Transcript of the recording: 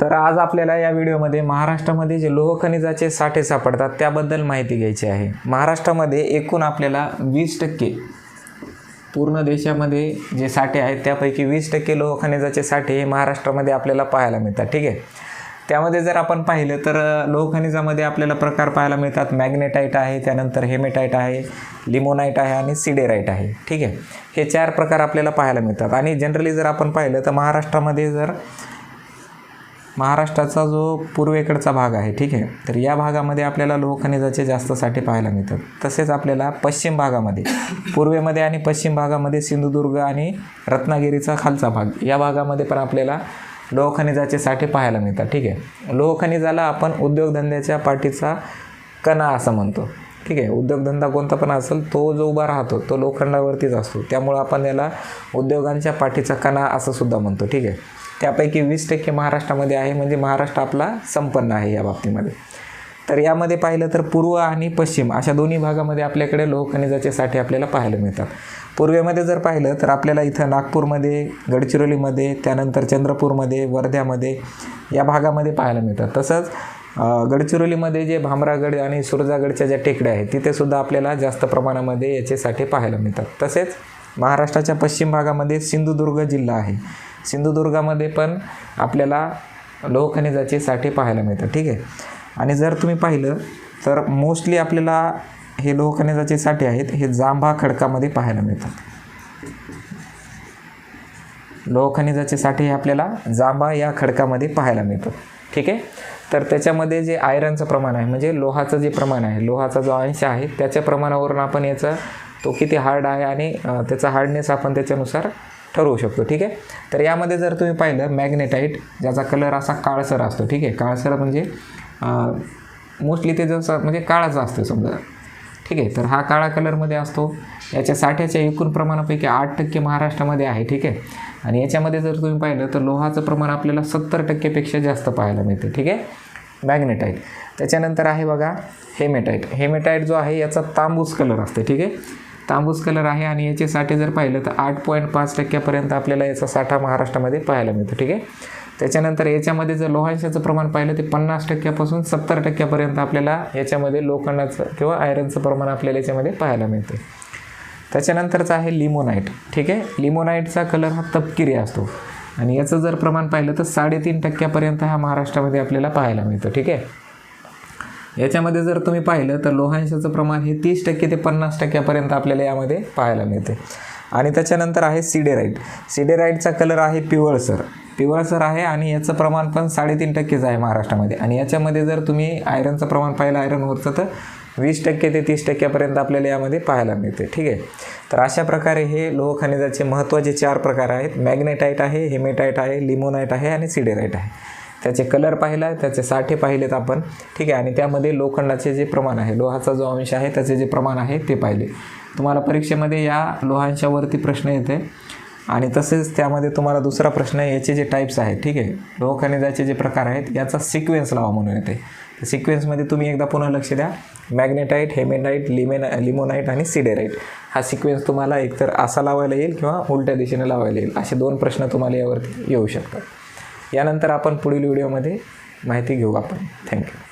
तर आज आपल्याला या व्हिडिओमध्ये महाराष्ट्रामध्ये जे लोह खनिजाचे साठे सापडतात त्याबद्दल माहिती घ्यायची आहे. महाराष्ट्रामध्ये एकूण आपल्याला वीस टक्के पूर्ण देशामध्ये जे साठे आहेत त्यापैकी वीस टक्के लोह खनिजाचे साठे हे महाराष्ट्रामध्ये आपल्याला पाहायला मिळतात ठीक आहे? त्यामध्ये जर आपण पाहिलं तर लोहखनिजामध्ये लोह खनिजामध्ये आपल्याला प्रकार पाहायला मिळतात. मॅग्नेटाईट आहे त्यानंतर हेमेटाईट आहे लिमोनाईट आहे आणि सिडेराईट आहे ठीक आहे? हे चार प्रकार आपल्याला पाहायला मिळतात. आणि जनरली जर आपण पाहिलं तर महाराष्ट्रामध्ये जर महाराष्ट्राचा जो पूर्वेकडचा भाग आहे ठीक आहे? तर या भागामध्ये आपल्याला लोहखनिजाचे जास्त साठे पाहायला मिळतात. तसेच आपल्याला पश्चिम भागामध्ये पूर्वेमध्ये आणि पश्चिम भागामध्ये सिंधुदुर्ग आणि रत्नागिरीचा खालचा भाग या भागामध्ये पण आपल्याला लोहखनिजाचे साठे पाहायला मिळतात ठीक आहे? लोहखनिजाला आपण उद्योगधंद्याच्या पाठीचा कणा असं म्हणतो ठीक आहे? उद्योगधंदा कोणता पण असेल तो जो उभा राहतो तो लोखंडावरतीच असतो. त्यामुळं आपण याला उद्योगांच्या पाठीचा कणा असं सुद्धा म्हणतो ठीक आहे? त्यापैकी वीस टक्के महाराष्ट्रामध्ये आहे म्हणजे महाराष्ट्र आपला संपन्न आहे या बाबतीमध्ये. तर यामध्ये पाहिलं तर पूर्व आणि पश्चिम अशा दोन्ही भागामध्ये आपल्याकडे लोहखनिजाचे साठे आपल्याला पाहायला मिळतात. पूर्वेमध्ये जर पाहिलं तर आपल्याला इथं नागपूरमध्ये गडचिरोलीमध्ये त्यानंतर चंद्रपूरमध्ये वर्ध्यामध्ये या भागामध्ये पाहायला मिळतात. तसंच गडचिरोलीमध्ये जे भामरागड आणि सुरजागडच्या ज्या टेकड्या आहेत तिथेसुद्धा आपल्याला जास्त प्रमाणामध्ये याचे साठे पाहायला मिळतात. तसेच महाराष्ट्राच्या पश्चिम भागामध्ये सिंधुदुर्ग जिल्हा आहे. सिंधुदुर्गामध्ये पण आपल्याला लोह खनिजाचे साठे पाहायला मिळतात ठीक आहे? आणि जर तुम्ही पाहिलं तर मोस्टली आपल्याला हे लोह खनिजाचे साठे आहेत हे जांभा खडकामध्ये पाहायला मिळतात. लोह खनिजाचे साठे हे आपल्याला जांभा या खडकामध्ये पाहायला मिळतात ठीक आहे? तर त्याच्यामध्ये जे आयरनचं प्रमाण आहे म्हणजे लोहाचं जे प्रमाण आहे लोहाचा जो अंश आहे त्याच्या प्रमाणावरून आपण याचा तो किती हार्ड आहे आणि त्याचा हार्डनेस आपण त्याच्यानुसार ठरवू शकतो ठीक आहे? तर यामध्ये जर तुम्ही पाहिलं मॅग्नेटाईट ज्याचा कलर असा काळसर असतो ठीक आहे? काळसर म्हणजे मोस्टली ते जसं म्हणजे काळाचा असतो समजा ठीक आहे? तर हा काळा कलरमध्ये असतो. याच्या साठ्याच्या एकूण प्रमाणापैकी आठ टक्के महाराष्ट्रामध्ये आहे ठीक आहे? आणि याच्यामध्ये जर तुम्ही पाहिलं तर लोहाचं प्रमाण आपल्याला सत्तर टक्केपेक्षा जास्त पाहायला मिळते ठीक आहे? मॅग्नेटाईट त्याच्यानंतर आहे बघा हेमेटाईट हेमेटाईट जो आहे याचा तांबूस कलर असतो ठीक आहे? तांबूस कलर आहे आणि याचे साठे जर पाहिलं तर आठ पॉईंट पाच टक्क्यापर्यंत आपल्याला याचा साठा महाराष्ट्रामध्ये पाहायला मिळतो ठीक आहे? त्याच्यानंतर याच्यामध्ये जर लोहांशाचं प्रमाण पाहिलं ते पन्नास टक्क्यापासून सत्तर टक्क्यापर्यंत आपल्याला याच्यामध्ये लोखंडाचं किंवा आयरनचं प्रमाण आपल्याला याच्यामध्ये पाहायला मिळते. त्याच्यानंतरचा आहे लिमोनाईट ठीक आहे? लिमोनाईटचा कलर हा तपकिरी असतो. आणि याचं जर प्रमाण पाहिलं तर साडेतीन टक्क्यापर्यंत हा महाराष्ट्रामध्ये आपल्याला पाहायला मिळतो ठीक आहे? याच्यामध्ये जर तुम्ही पाहिलं तर लोहांशाचं प्रमाण हे तीस टक्के ते पन्नास टक्क्यापर्यंत आपल्याला यामध्ये पाहायला मिळते. आणि त्याच्यानंतर आहे सिडेराईट सिडेराईटचा कलर आहे पिवळसर पिवळसर आहे आणि याचं प्रमाण पण साडेतीन टक्केच आहे महाराष्ट्रामध्ये. आणि याच्यामध्ये जर तुम्ही आयरनचं प्रमाण पाहिलं आयरनवरचं तर वीस टक्के ते तीस टक्क्यापर्यंत आपल्याला यामध्ये पाहायला मिळते. ठीक आहे? तर अशा प्रकारे हे लोह खनिजाचे महत्त्वाचे चार प्रकार आहेत. मॅग्नेटाईट आहे हेमेटाईट आहे लिमोनाईट आहे आणि सिडेराईट आहे. त्याचे कलर पाहिला त्याचे साठे पाहिलेत आपण. ठीक आहे आणि त्यामध्ये लोखंडाचे जे प्रमाण आहे लोहाचा जो अंश आहे त्याचे जे प्रमाण आहे ते पाहिले. तुम्हाला परीक्षेमध्ये या लोहांच्यावरती प्रश्न येते. आणि तसेच त्यामध्ये तुम्हाला दुसरा प्रश्न आहे याचे जे टाईप्स आहेत ठीक आहे लोह खनिजाचे जे प्रकार आहेत याचा सिक्वेन्स लावा म्हणून येते. सिक्वेन्समध्ये तुम्ही एकदा पुन्हा लक्ष द्या. मॅग्नेटाईट हेमेनाईट लिमेना लिमोनाईट आणि सिडेराईट हा सिक्वेन्स तुम्हाला एकतर असा लावायला येईल किंवा उलट्या दिशेने लावायला येईल. असे दोन प्रश्न तुम्हाला यावरती येऊ शकतात. यानंतर आपण पुढील व्हिडिओमध्ये माहिती घेऊ आपण. थँक्यू.